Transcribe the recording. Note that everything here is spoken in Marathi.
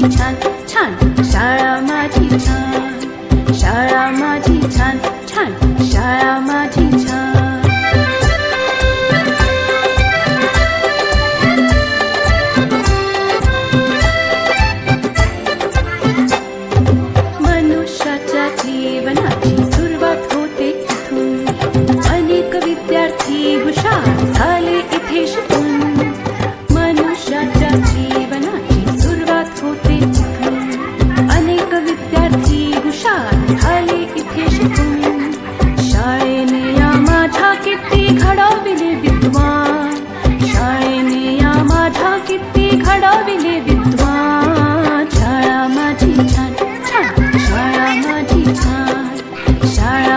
माझी छान छान शाळा माझी छान. शाळा माझी छान छान शाळा माझी छान. मनुष्याच्या जीवनाची ছড়াবিলে বিদ্যা ছাড়া মাঝি ছাড় ছাড়া মাঝি ছাড় ছাড়া